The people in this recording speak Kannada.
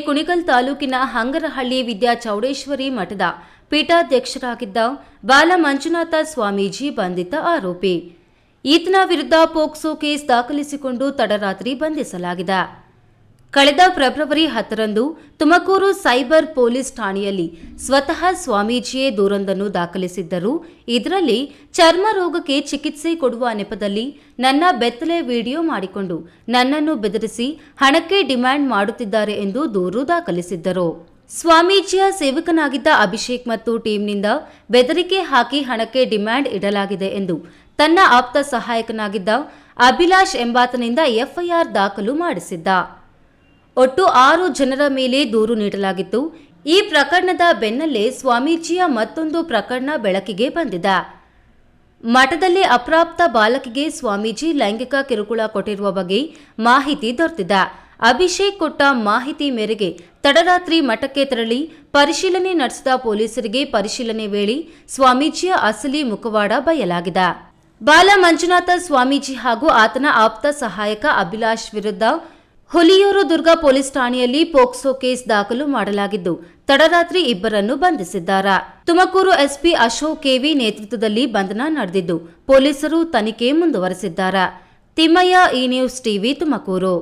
ಕುಣಿಗಲ್ ತಾಲೂಕಿನ ಹಂಗರಹಳ್ಳಿ ವಿದ್ಯಾ ಚೌಡೇಶ್ವರಿ ಮಠದ ಪೀಠಾಧ್ಯಕ್ಷರಾಗಿದ್ದ ಬಾಲ ಮಂಜುನಾಥ ಸ್ವಾಮೀಜಿ ಬಂಧಿತ ಆರೋಪಿ. ಈತನ ವಿರುದ್ಧ ಪೋಕ್ಸೋ ಕೇಸ್ ದಾಖಲಿಸಿಕೊಂಡು ತಡರಾತ್ರಿ ಬಂಧಿಸಲಾಗಿದೆ. ಕಳೆದ ಫೆಬ್ರವರಿ ಹತ್ತರಂದು ತುಮಕೂರು ಸೈಬರ್ ಪೊಲೀಸ್ ಠಾಣೆಯಲ್ಲಿ ಸ್ವತಃ ಸ್ವಾಮೀಜಿಯೇ ದೂರೊಂದನ್ನು ದಾಖಲಿಸಿದ್ದರು. ಇದರಲ್ಲಿ ಚರ್ಮ ರೋಗಕ್ಕೆ ಚಿಕಿತ್ಸೆ ಕೊಡುವ ನೆಪದಲ್ಲಿ ನನ್ನ ಬೆತ್ತಲೆ ವಿಡಿಯೋ ಮಾಡಿಕೊಂಡು ನನ್ನನ್ನು ಬೆದರಿಸಿ ಹಣಕ್ಕೆ ಡಿಮ್ಯಾಂಡ್ ಮಾಡುತ್ತಿದ್ದಾರೆ ಎಂದು ದೂರು ದಾಖಲಿಸಿದ್ದರು. ಸ್ವಾಮೀಜಿಯ ಸೇವಕನಾಗಿದ್ದ ಅಭಿಷೇಕ್ ಮತ್ತು ಟೀಮ್ನಿಂದ ಬೆದರಿಕೆ ಹಾಕಿ ಹಣಕ್ಕೆ ಡಿಮ್ಯಾಂಡ್ ಇಡಲಾಗಿದೆ ಎಂದು ತನ್ನ ಆಪ್ತ ಸಹಾಯಕನಾಗಿದ್ದ ಅಭಿಲಾಷ್ ಎಂಬಾತನಿಂದ ಎಫ್ಐಆರ್ ದಾಖಲು ಮಾಡಿಸಿದ್ದ. ಒಟ್ಟು ಆರು ಜನರ ಮೇಲೆ ದೂರು ನೀಡಲಾಗಿತ್ತು. ಈ ಪ್ರಕರಣದ ಬೆನ್ನಲ್ಲೇ ಸ್ವಾಮೀಜಿಯ ಮತ್ತೊಂದು ಪ್ರಕರಣ ಬೆಳಕಿಗೆ ಬಂದಿದೆ. ಮಠದಲ್ಲಿ ಅಪ್ರಾಪ್ತ ಬಾಲಕಿಗೆ ಸ್ವಾಮೀಜಿ ಲೈಂಗಿಕ ಕಿರುಕುಳ ಕೊಟ್ಟಿರುವ ಬಗ್ಗೆ ಮಾಹಿತಿ ದೊರೆತಿದೆ. ಅಭಿಷೇಕ್ ಕೊಟ್ಟ ಮಾಹಿತಿ ಮೇರೆಗೆ ತಡರಾತ್ರಿ ಮಠಕ್ಕೆ ತೆರಳಿ ಪರಿಶೀಲನೆ ನಡೆಸಿದ ಪೊಲೀಸರಿಗೆ ಪರಿಶೀಲನೆ ವೇಳೆ ಸ್ವಾಮೀಜಿಯ ಅಸಲಿ ಮುಖವಾಡ ಬಯಲಾಗಿದೆ. ಬಾಲ ಮಂಜುನಾಥ ಸ್ವಾಮೀಜಿ ಹಾಗೂ ಆತನ ಆಪ್ತ ಸಹಾಯಕ ಅಭಿಲಾಷ್ ವಿರುದ್ಧ ಹುಲಿಯೂರು ದುರ್ಗ ಪೊಲೀಸ್ ಠಾಣೆಯಲ್ಲಿ ಪೋಕ್ಸೋ ಕೇಸ್ ದಾಖಲು ಮಾಡಲಾಗಿದ್ದು, ತಡರಾತ್ರಿ ಇಬ್ಬರನ್ನು ಬಂಧಿಸಿದ್ದಾರೆ. ತುಮಕೂರು ಎಸ್ಪಿ ಅಶೋಕ್ ಕೆವಿ ನೇತೃತ್ವದಲ್ಲಿ ಬಂಧನ ನಡೆದಿದ್ದು, ಪೊಲೀಸರು ತನಿಖೆ ಮುಂದುವರೆಸಿದ್ದಾರೆ. ತಿಮ್ಮಯ್ಯ ಈ ನ್ಯೂಸ್ ಟಿವಿ ತುಮಕೂರು.